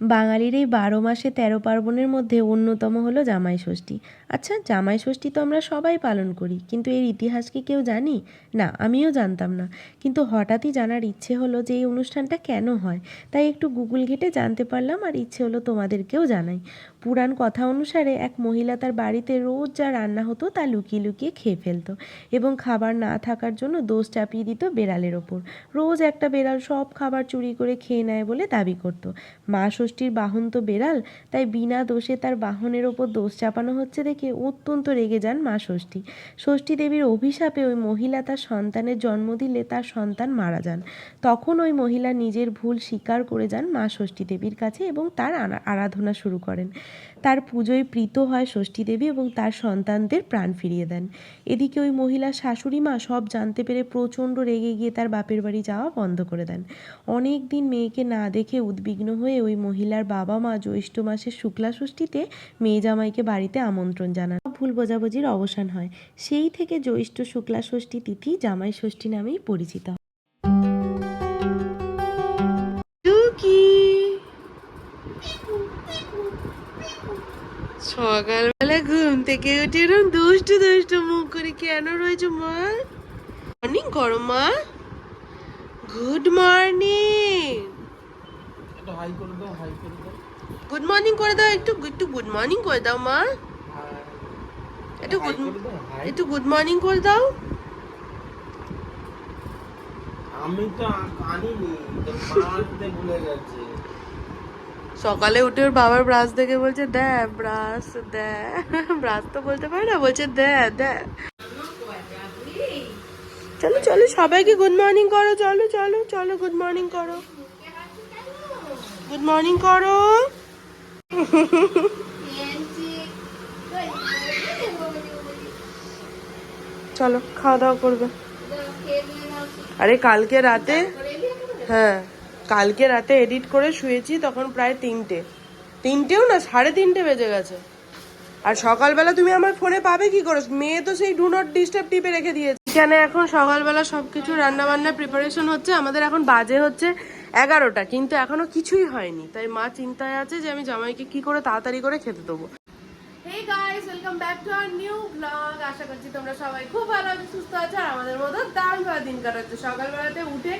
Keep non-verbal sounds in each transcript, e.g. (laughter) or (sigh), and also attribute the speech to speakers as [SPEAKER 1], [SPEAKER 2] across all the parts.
[SPEAKER 1] বাঙালির এই বারো মাসে তেরো পার্বণের মধ্যে অন্যতম হলো জামাই ষষ্ঠী। আচ্ছা জামাই ষষ্ঠী তো আমরা সবাই পালন করি, কিন্তু এর ইতিহাস কি কেউ জানি? না, আমিও জানতাম না। কিন্তু হঠাৎই জানার ইচ্ছে হলো যে এই অনুষ্ঠানটা কেন হয়? তাই একটু গুগল ঘেটে জানতে পারলাম আর ইচ্ছে হলো তোমাদেরকেও জানাই। পুরাণ কথা অনুসারে এক মহিলা তার বাড়িতে রোজ যা রান্না হতো তা লুকিয়ে লুকিয়ে খেয়ে ফেলতো এবং খাবার না থাকার জন্য দোষ চাপিয়ে দিত বেড়ালের ওপর। রোজ একটা বেড়াল সব খাবার চুরি করে খেয়ে নেয় বলে দাবি করত। মা ষষ্ঠীর বাহন তো বেড়াল, তাই বিনা দোষে তার বাহনের ওপর দোষ চাপানো হচ্ছে দেখে অত্যন্ত রেগে যান মা ষষ্ঠী। ষষ্ঠী দেবীর অভিশাপে ওই মহিলা তার সন্তানের জন্ম দিলে তার সন্তান মারা যান। তখন ওই মহিলা নিজের ভুল স্বীকার করে যান মা ষষ্ঠী দেবীর কাছে এবং তার আরা- আরাধনা শুরু করেন। তার পুজোয় প্রীত হয় ষষ্ঠী দেবী এবং তার সন্তানদের প্রাণ ফিরিয়ে দেন। এদিকে ওই মহিলার শাশুড়ি মা সব জানতে পেরে প্রচণ্ড রেগে গিয়ে তার বাপের বাড়ি যাওয়া বন্ধ করে দেন। অনেক দিন মেয়েকে না দেখে উদ্বিগ্ন হয়ে ওই মহিলার বাবা মা জ্যৈষ্ঠ মাসের শুক্লা ষষ্ঠীতে মেয়ে জামাইকে বাড়িতে আমন্ত্রণ জানান। ভুল বোঝাবুঝির অবসান হয়। সেই থেকে জ্যৈষ্ঠ শুক্লা ষষ্ঠী তিথি জামাই ষষ্ঠী নামেই পরিচিত। সকালবেলা ঘুম থেকে উঠে এরকম দুষ্টু দুষ্টু মুখ করে কেন রয়েছে মা? মর্নিং করো মা। গুড মর্নিং গুড মর্নিং করে দাও একটু একটু গুড মর্নিং করে দাও মা। একটু গুড একটু গুড মর্নিং করে দাও।
[SPEAKER 2] আমি তো আনিনি তোর মা ভুলে গেছে।
[SPEAKER 1] সকালে উঠে ওর বাবার ব্রাশ দেখে বলছে, দে ব্রাশ দে। (laughs) ব্রাশ তো বলতে পারে না, বলছে, দে দে। চলো চলো, সবাইকে গুড মর্নিং করো, চলো চলো চলো গুড মর্নিং করো। গুড মর্নিং করো। চলো, খাওয়া দাওয়া করবে। আরে, কালকে রাতে? হ্যাঁ। কালকে রাতে এডিট করে শুয়েছি, তখন প্রায় তিনটে। তিনটেও না, সাড়ে তিনটে বেজে গেছে। আর সকালবেলা তুমি আমার ফোনে পাবে কি করে? মেয়ে তো সেই ডু নট ডিস্টার্ব টিপে রেখে দিয়েছে। এখানে এখন সকালবেলা সবকিছু রান্না বান্না প্রিপারেশন হচ্ছে, আমাদের এখন বাজে হচ্ছে এগারোটা, কিন্তু এখনও কিছুই হয়নি। তাই মা চিন্তায় আছে যে আমি জামাইকে কি করে তাড়াতাড়ি করে খেতে দেবো।
[SPEAKER 3] Hey guys welcome back to our new blog আশা করছি তোমরা সবাই খুব ভালো আছো, সুস্থ আছো, আর আমাদের মতো দারুণ ভাবে দিন কাটাচ্ছে। সকালবেলাতে উঠে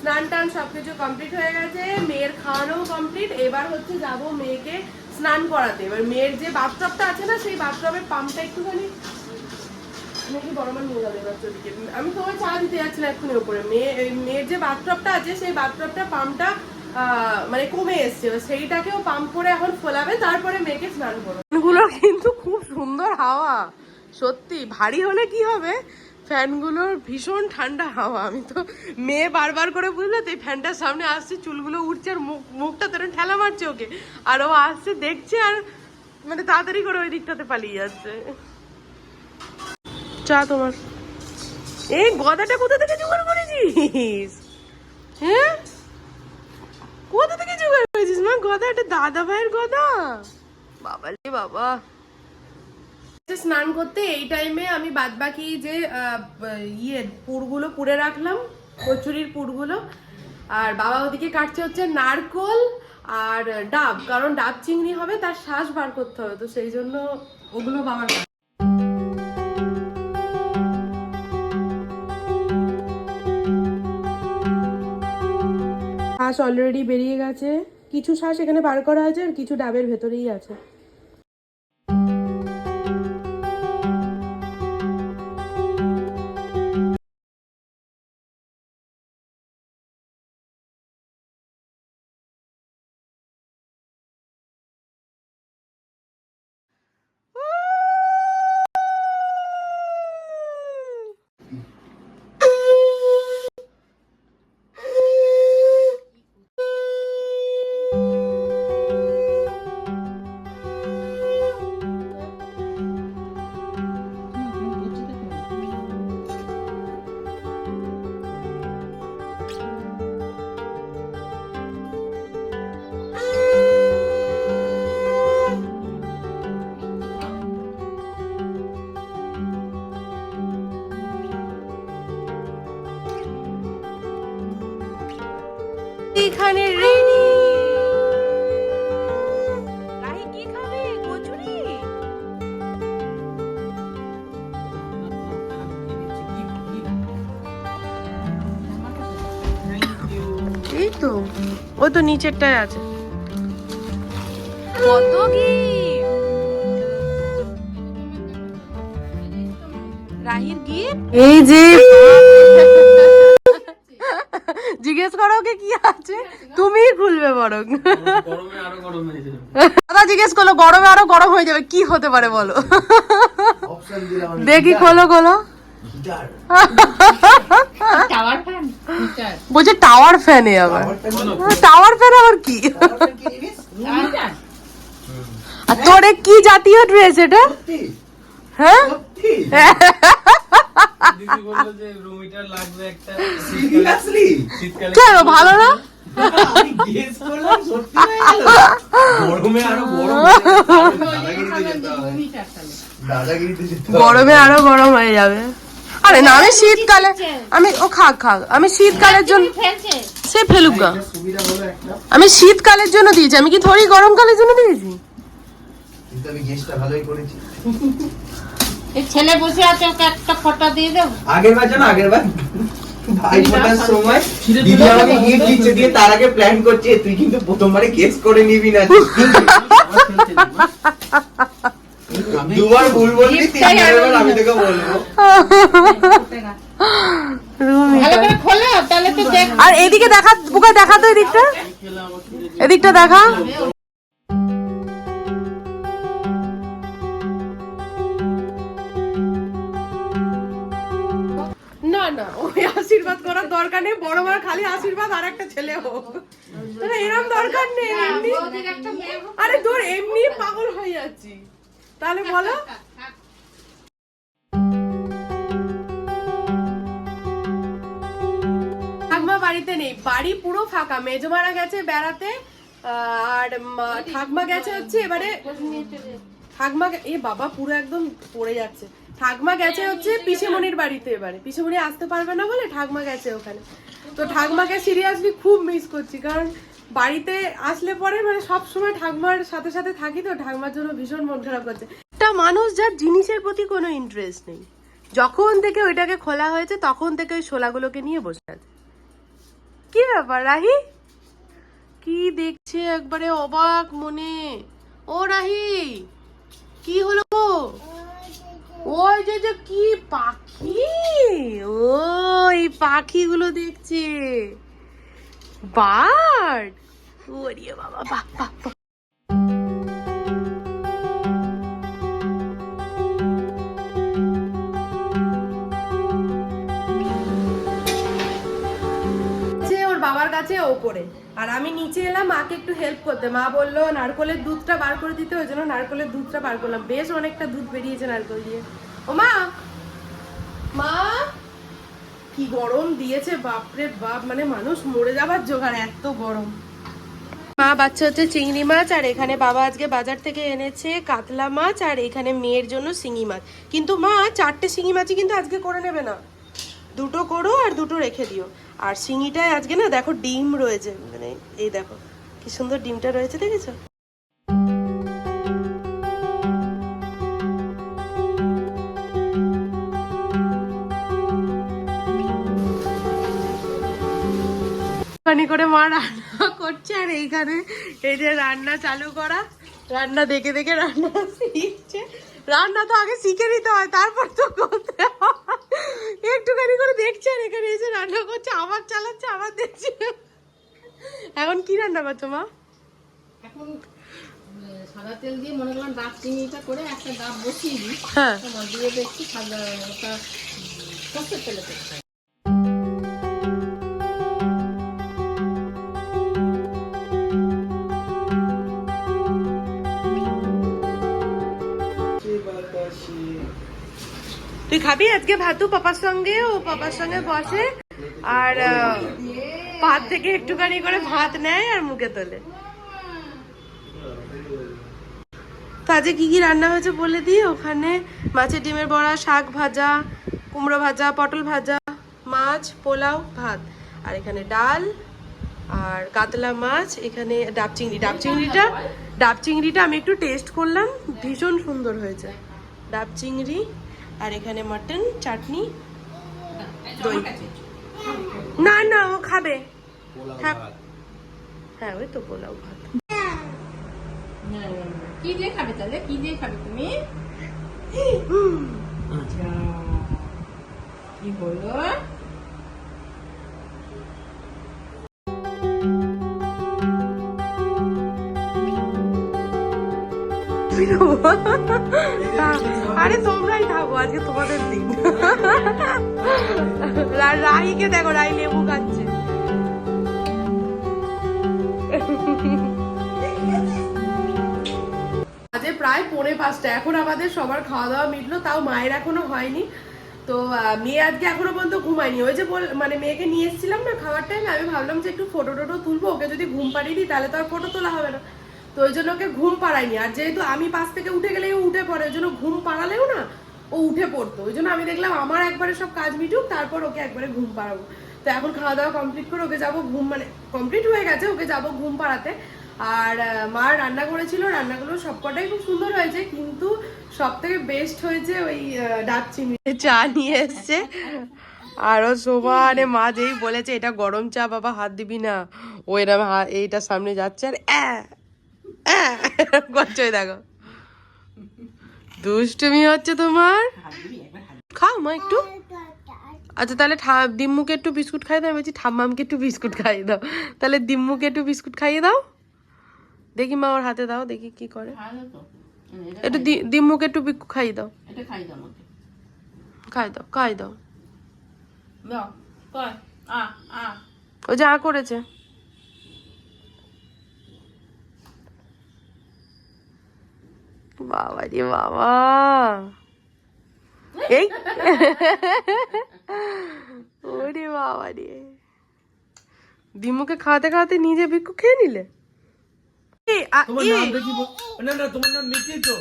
[SPEAKER 3] স্নান টান সবকিছু কমপ্লিট হয়ে গেছে, মেয়ের খাওয়ানো কমপ্লিট এবার হচ্ছে যাব মেয়েকে স্নান করাতে। এবার মেয়ের যে বাথটবটা আছে না, সেই বাথটবের পাম্পটা একটুখানি নাকি বড় মান নিয়ে যাবে এবার চোদিকে। আমি তোমার চা দিতে যাচ্ছিলাম এক্ষুনি উপরে মেয়ে মেয়ের যে বাথটবটা আছে, সেই বাথটবটা পাম্পটা মানে কমে এসছে। সেইটাকেও পাম্প করে এখন ফোলাবে, তারপরে মেয়েকে স্নান করবে।
[SPEAKER 1] কিন্তু খুব সুন্দর হাওয়া। সত্যি, ভারী হলে কি হবে? ফ্যানগুলোর ভীষণ ঠান্ডা হাওয়া। আমি তো মেয়ে বারবার করে বুঝলে তো এই ফ্যানটার সামনে আসছে চুলগুলো উঠছে আর মুখ, মুখটা তেরো ঠেলা মারছে ওকে। আর ও আসছে, দেখছে আর মানে তাড়াতাড়ি করে ওই দিকটাতে পালিয়ে যাচ্ছে। চা তোমার। এই গদাটা কোথা থেকে জোগাড় করেছিস? হ্যাঁ? কোথা থেকে জোগাড় করেছিস মা? গদা এটা দাদা ভাইয়ের গদা। বাবা রে বাবা।
[SPEAKER 3] স্নান করতে এই টাইমে আমি বাদবাকি যে আহ, ইয়ে পুরগুলো পুড়ে রাখলাম কচুরির পুরগুলো। আর বাবা ওদিকে কাটছে হচ্ছে নারকোল আর ডাব কারণ ডাব চিংড়ি হবে তার শ্বাস বার করতে হবে তো সেই জন্য ওগুলো বাবার।
[SPEAKER 1] শ্বাস অলরেডি বেরিয়ে গেছে। কিছু শ্বাস এখানে বার করা আছে আর কিছু ডাবের ভেতরেই আছে। এখানে রেডি এই
[SPEAKER 3] তো ও তো নিচেরটাই আছে। কত কি? রাহির গিফট এই যে জিজ্ঞেস করো ওকে কি আছে? তুমি খুলবে বরং।
[SPEAKER 2] গরমে আরও গরম হয়ে যাবে।
[SPEAKER 3] দাদা জিজ্ঞেস করল গরমে আরও গরম হয়ে যাবে কি হতে পারে বলো? দেখি খোলো খোলো। বলছে টাওয়ার ফ্যানে আবার। টাওয়ার ফ্যান আবার কি? আর তোর কি জাতীয় ড্রেস এটা? হ্যাঁ?
[SPEAKER 2] দিদি বলল যে রুম হিটার লাগবে একটা
[SPEAKER 4] সিরিয়াসলি
[SPEAKER 2] শীতকালে
[SPEAKER 3] কেন ভালো না?
[SPEAKER 4] গরমে আরও গরম হয়ে যাবে। আরও
[SPEAKER 3] গরম হয়ে যাবে। আরে না আমি শীতকালে আমি ও খাক খাক। আমি শীতকালের জন্য সে ফেলুক গা। আমি শীতকালের জন্য দিয়েছি। আমি কি থরি গরমকালের জন্য দিয়েছি?
[SPEAKER 4] কিন্তু আমি গেসটা ভালোই করেছি।
[SPEAKER 5] এই ছেলে বসে আছে ওকে একটা ফটো দিয়ে দেবো?
[SPEAKER 4] আগের বার জানো আগের বার? ভাই ফোটার সময় দিদি আমাকে গিফট দিচ্ছে দিয়ে তার আগে প্ল্যান করছে তুই কিন্তু প্রথমবারে গেস করে নিবি না। দুবার ভুল বলবি তিনবার আমি তোকে বলব।
[SPEAKER 5] ভালো তাহলে তো দেখ
[SPEAKER 3] আর এদিকে দেখা বুকা দেখা তো এদিকটা। এদিকটা দেখা। না ওই আশীর্বাদ করার দরকার নেই বড় বড় খালি আশীর্বাদ আর একটা ছেলে হোক। এরম দরকার নেই এমনি আরে তোর এমনি পাগল হয়ে যাচ্ছি। তাহলে বলো। ঠাকমা বাড়িতে নেই বাড়ি পুরো ফাঁকা। মেজো মারা গেছে বেড়াতে আহ, আর ঠাকমা গেছে হচ্ছে এবারে ঠাকমা এ বাবা পুরো একদম পড়ে যাচ্ছে। ঠাকমা গেছে হচ্ছে পিসেমণির বাড়িতে এবারে। পিসেমণি আসতে পারবে না বলে ঠাকমা গেছে ওখানে। তো ঠাকমাকে সিরিয়াসলি খুব মিস করছি, কারণ বাড়িতে আসলে পরে মানে সব সময় ঠাকমার সাথে সাথে থাকি তো, ঠাকমার জন্য ভীষণ মন খারাপ করছে। একটা মানুষ যার জিনিসের প্রতি কোনো ইন্টারেস্ট নেই। যখন থেকে ওইটাকে খোলা হয়েছে, তখন থেকে ওই শোলাগুলোকে নিয়ে বসে আছে। কি ব্যাপার, রাহি? কি দেখছে একবারে অবাক মনে? ও রাহি, কি হলো? ওই যে যে কি পাখি? ও এই পাখিগুলো দেখছে। বার্ড। ওরে বাবা, বাহ বাহ বাবার কাছে ওপরে। আর আমি নিচে এলাম, মাকে একটু হেল্প করতে। মা বলল, নারকলের দুধটা বার করে দিতে। ওই জন্য নারকলের দুধটা বার করলাম। বেশ অনেকটা দুধ বেরিয়েছে নারকল দিয়ে। ও মা! মা! কি গরম দিয়েছে, বাপরে বাপ! মানে মানুষ মরে যাবার জোগাড়, এত গরম। মা, বাচ্চা হচ্ছে চিংড়ি মাছ, আর এখানে বাবা আজকে বাজার থেকে এনেছে কাতলা মাছ, আর এখানে মেয়ের জন্য শিঙি মাছ। কিন্তু মা, চারটে শিঙি মাছই কিন্তু আজকে করে নেবে না। দুটো করো আর দুটো রেখে দিও। আর শিঙিটায় আজকে না দেখো ডিম রয়েছে মানে এই দেখো, কি সুন্দর ডিমটা রয়েছে দেখেছ? করে মা রান্না করছে, আর এইখানে এই যে রান্না চালু করা, রান্না দেখে দেখে রান্না শিখছে। রান্না তো আগে শিখে নিতে হয় তারপর তো করতে একটুখানি করে দেখছে আর এখানে এসে রান্না করছে আবার চালাচ্ছে আবার দেখছে। এখন কি রান্না করছ মা?
[SPEAKER 5] এখন সাদা তেল দিয়ে মনে করলাম ডাব চিংড়িটা করে একটা ডাব বসিয়ে দিই।
[SPEAKER 3] হ্যাঁ।
[SPEAKER 5] দিয়ে দেখছি সাদা ওটা সর্ষের তেলে করতে
[SPEAKER 3] তুই খাবি? আজকে ভাতু পাপার সঙ্গে, ও পাপার সঙ্গে বসে। আর ভাত থেকে একটুখানি করে ভাত নেয় আর মুখে তোলে। আজকে কি কি রান্না হয়েছে বলে দিই? ওখানে মাছের ডিমের বড়া, শাক ভাজা, কুমড়ো ভাজা, পটল ভাজা, মাছ, পোলাও, ভাত। আর এখানে ডাল আর কাতলা মাছ, এখানে ডাব চিংড়ি। ডাব চিংড়িটা ডাব চিংড়িটা আমি একটু টেস্ট করলাম, ভীষণ সুন্দর হয়েছে। ডাব চিংড়ি আর এখানে মাটন চাটনি দই। না না ও খাবে। থাক হ্যাঁ। ওই তো পোলাও ভাত।
[SPEAKER 5] কি দিয়ে খাবে তাহলে? কি দিয়ে খাবে তুমি? কি আচ্ছা কি বলল
[SPEAKER 3] আরে তোমরাই আজকে তোমাদের দিন। রাহিকে দেখো লেবু খাচ্ছে। প্রায় পৌনে পাঁচটা, এখন আমাদের সবার খাওয়া দাওয়া মিটলো, তাও মায়ের এখনও হয়নি। তো মেয়ে আজকে এখনও পর্যন্ত ঘুমায়নি। ওই যে বল মানে মেয়েকে নিয়ে এসেছিলাম না খাওয়ার টাইমে আমি ভাবলাম যে একটু ফটো টোটো তুলবো, ওকে যদি ঘুম পাড়িয়ে দিই, তাহলে তো আর ফটো তোলা হবে না। ওই জন্য ওকে ঘুম পাড়াইনি আর যেহেতু আমি পাশ থেকে উঠে গেলেই ও উঠে পড়ে, ওই জন্য ঘুম পাড়ালেও না ও উঠে পড়তো। ওই জন্য আমি দেখলাম আমার একবারে সব কাজ মিটুক, তারপর ওকে একবারে ঘুম পাড়াবো। তো এখন খাওয়া দাওয়া কমপ্লিট করে ওকে যাব ঘুম মানে কমপ্লিট হয়ে গেছে, ওকে যাব ঘুম পাড়াতে। আর মা রান্না করেছিল, রান্নাগুলো সবকটাই খুব সুন্দর হয়েছে, কিন্তু সব থেকে বেস্ট হয়েছে ওই ডাক চিনি। চা নিয়ে এসছে। আরও সমানে মা যেই বলেছে, এটা গরম চা, বাবা হাত দিবি না। ও এরম এইটা সামনে যাচ্ছে আর (laughs) অ্যাঁ, দেখো। দুষ্টুমি হচ্ছে তোমার? খাও মা একটু। আচ্ছা তাহলে দিম্মুকে একটু বিস্কুট খাইয়ে দাও। বলছি ঠাম্মামকে একটু বিস্কুট খাইয়ে দাও। তাহলে দিম্মুকে একটু বিস্কুট খাইয়ে দাও। দেখি মা ওর হাতে দাও দেখি কি করে। একটু দিম্মুকে একটু বিস্কুট খাইয়ে দাও।
[SPEAKER 5] খাই দাও
[SPEAKER 3] খাই দাও ও যা করেছে। বাবা রে বাবা। এই। ওরে বাবা রে। দিমুকে খাওয়াতে খাওয়াতে নিজে ভিক্ষু খেয়ে নিলে?
[SPEAKER 2] তোমার নাম দেখি না না তোমার নাম মিঠি তো।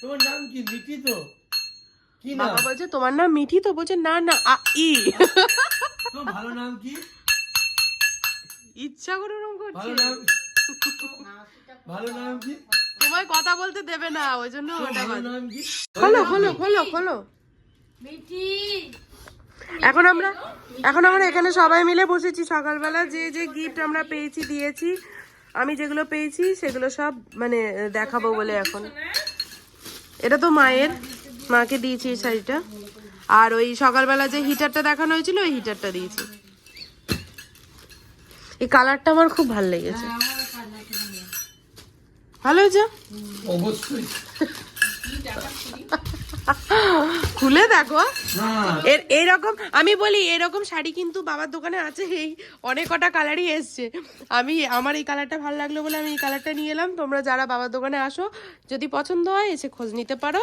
[SPEAKER 2] তোমার নাম কি? মিঠি তো। কি নাম?
[SPEAKER 3] বাবা বলছে তোমার নাম মিঠি তো? বলছে না না আ ই।
[SPEAKER 2] তোমার ভালো নাম কি?
[SPEAKER 3] ইচ্ছা করে ওরকম
[SPEAKER 2] ভালো
[SPEAKER 3] করছে
[SPEAKER 2] নাম ভালো নাম কি?
[SPEAKER 3] তোমায় কথা বলতে দেবে না ওই জন্য ওটা।
[SPEAKER 2] নাম কি?
[SPEAKER 3] খোলো খোলো খোলো খোলো।
[SPEAKER 5] মিঠি।
[SPEAKER 3] এখন আমরা এখন আমরা এখানে সবাই মিলে বসেছি। সকালবেলা যে যে গিফট আমরা পেয়েছি দিয়েছি আমি যেগুলো পেয়েছি সেগুলো সব মানে দেখাবো বলে এখন। এটা তো মায়ের মাকে দিয়েছি এই শাড়িটা। আর ওই সকালবেলা যে হিটারটা দেখানো হয়েছিল ওই হিটারটা দিয়েছি। এই কালারটা আমার খুব ভালো লেগেছে। ভালো হয়েছে?
[SPEAKER 2] অবশ্যই।
[SPEAKER 3] খুলে দেখো। এর এইরকম আমি বলি এরকম শাড়ি কিন্তু বাবার দোকানে আছে এই অনেক কটা কালারই এসছে। আমি আমার এই কালারটা ভালো লাগল বলে আমি এই কালারটা নিয়ে এলাম। তোমরা যারা বাবার দোকানে আসো যদি পছন্দ হয় এসে খোঁজ নিতে পারো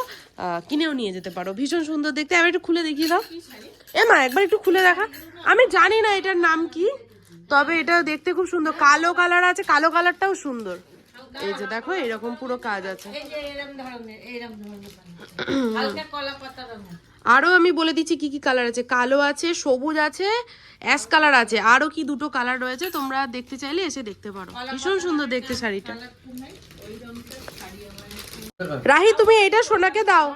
[SPEAKER 3] কিনেও নিয়ে যেতে পারো। ভীষণ সুন্দর দেখতে। আমি একটু খুলে দেখিয়ে দাও। এ মা একবার একটু খুলে দেখা। আমি জানি না এটার নাম কি তবে এটা দেখতে খুব সুন্দর। কালো কালার আছে কালো কালারটাও সুন্দর। এই যে দেখো এরকম পুরো কাজ আছে।
[SPEAKER 5] এই যে এরকম ধরনের এরকম ধরনের (clears throat) হালকা কলা পাতা রঙের।
[SPEAKER 3] আরও আমি বলে দিচ্ছি কি কি কালার আছে। কালো আছে সবুজ আছে অ্যাশ কালার আছে। আরও কি দুটো কালার রয়েছে তোমরা দেখতে চাইলে এসে দেখতে পারো। ভীষণ সুন্দর দেখতে শাড়িটা। রাহি তুমি এটা সোনাকে দাও।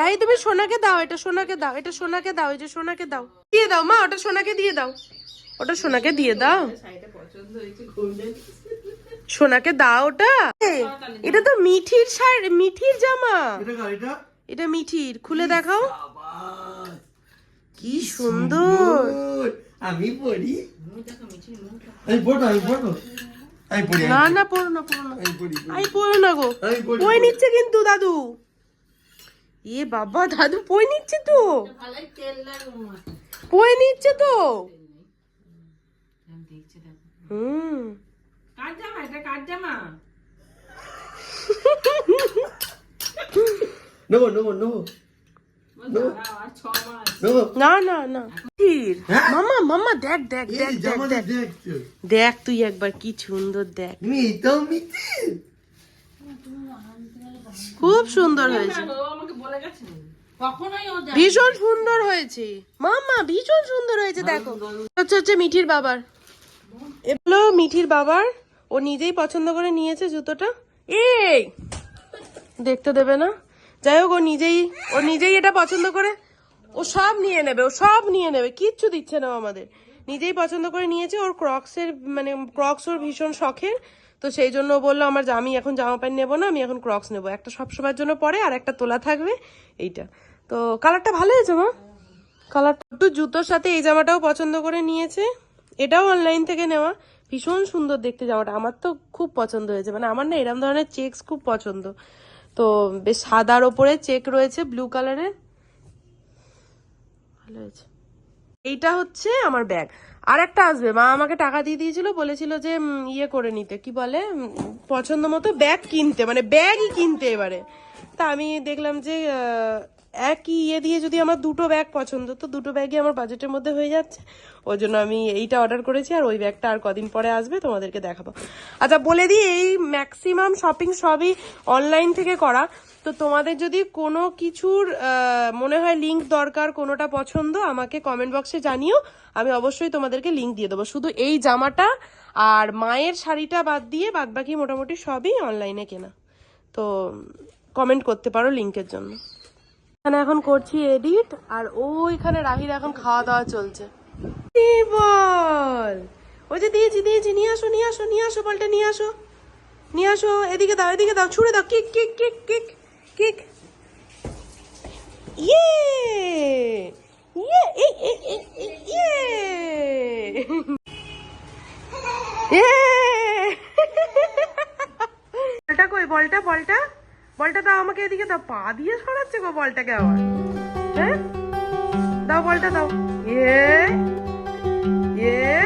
[SPEAKER 3] রাহি তুমি সোনাকে দাও এটা সোনাকে দাও এটা সোনাকে দাও এই যে সোনাকে দাও। দিয়ে দাও মা ওটা সোনাকে দিয়ে দাও। ওটা সোনাকে দিয়ে দাও। সোনাকে দাও ওটা। এটা তো মিঠির শাড়ি মিঠির জামা।
[SPEAKER 2] এটা
[SPEAKER 3] মিঠির খুলে দেখাও। কি সুন্দর।
[SPEAKER 2] আমি পড়ি আমি আমি
[SPEAKER 3] না না পড়ো না পড়ো না।
[SPEAKER 2] আমি পড়ো
[SPEAKER 3] না গো। নিচ্ছে কিন্তু দাদু। এ বাবা দাদু পই নিচ্ছে তো। নিচ্ছে তো। হুম।
[SPEAKER 5] কার জামা এটা কার জামা
[SPEAKER 2] নেব নেব। নেব।
[SPEAKER 5] দাঁড়াও, আর ছ মাস।
[SPEAKER 2] নেব।
[SPEAKER 3] না না না।
[SPEAKER 2] হ্যাঁ?
[SPEAKER 3] মামা মামা দেখ দেখ দেখ দেখ দেখ। দেখ তুই একবার কি সুন্দর দেখ। খুব সুন্দর হয়েছে। ভীষণ সুন্দর হয়েছে। মামা ভীষণ সুন্দর হয়েছে দেখো। হচ্ছে হচ্ছে মিঠির বাবার। এগুলো মিঠির বাবার ও নিজেই পছন্দ করে নিয়েছে জুতোটা? এই! দেখতে দেবে না? যাই হোক, ও নিজেই ও নিজেই এটা পছন্দ করে। ও সব নিয়ে নেবে, ও সব নিয়ে নেবে, কিচ্ছু দিচ্ছে না আমাদের। নিজেই পছন্দ করে নিয়েছে, ওর ক্রক্সের মানে ক্রক্স ওর ভীষণ শখের। তো সেই জন্য বলল, আমার আমি এখন জামা প্যান্ট নেব না, আমি এখন ক্রক্স নেব। একটা সবসময়ের জন্য পরে, আর একটা তোলা থাকবে, এইটা। তো কালারটা ভালো হয়েছে, মা? কালার একটু জুতোর সাথে এই জামাটাও পছন্দ করে নিয়েছে। এটাও অনলাইন থেকে নেওয়া। ভীষণ সুন্দর দেখতে জামাটা। আমার তো খুব পছন্দ হয়েছে। মানে আমার না এরম ধরনের চেকস খুব পছন্দ। তো বেশ সাদার ওপরে চেক রয়েছে ব্লু কালারের ভালো হয়েছে। এইটা হচ্ছে আমার ব্যাগ আর একটা আসবে। মা আমাকে টাকা দিয়ে দিয়েছিল, বলেছিল যে ইয়ে করে নিতে। কি বলে? পছন্দ মতো ব্যাগ কিনতে। মানে ব্যাগই কিনতে এবারে। তা আমি দেখলাম যে একই ইয়ে দিয়ে যদি আমার দুটো ব্যাগ পছন্দ, তো দুটো ব্যাগই আমার বাজেটের মধ্যে হয়ে যাচ্ছে। ওই জন্য আমি এইটা অর্ডার করেছি, আর ওই ব্যাগটা আর কদিন পরে আসবে, তোমাদেরকে দেখাবো। আচ্ছা বলে দিই, এই ম্যাক্সিমাম শপিং সবই অনলাইন থেকে করা। তো তোমাদের যদি কোনো কিছুর মনে হয় লিংক দরকার, কোনোটা পছন্দ, আমাকে কমেন্ট বক্সে জানিও। আমি অবশ্যই তোমাদেরকে লিংক দিয়ে দেবো। শুধু এই জামাটা আর মায়ের শাড়িটা বাদ দিয়ে বাদ বাকি মোটামুটি সবই অনলাইনে কেনা। তো কমেন্ট করতে পারো লিঙ্কের জন্য। এখানে এখন করছি এডিট আর ওইখানে রাহির এখন খাওয়া দাওয়া চলছে বল? ওই যে দিয়েছি দিয়েছি নিয়ে আসো নিয়ে আসো নিয়ে আসো বলটা নিয়ে আসো। নিয়ে আসো এদিকে দাও এদিকে দাও ছুড়ে দাও kick kick kick kick kick. Yay! Yay yay! ইয়ে! বলটা কই বলটা বলটা? বলটা দাও আমাকে এদিকে দাও, পা দিয়ে সরাচ্ছে গো বলটাকে আবার। হ্যাঁ? দাও বলটা দাও। এ ইয়ে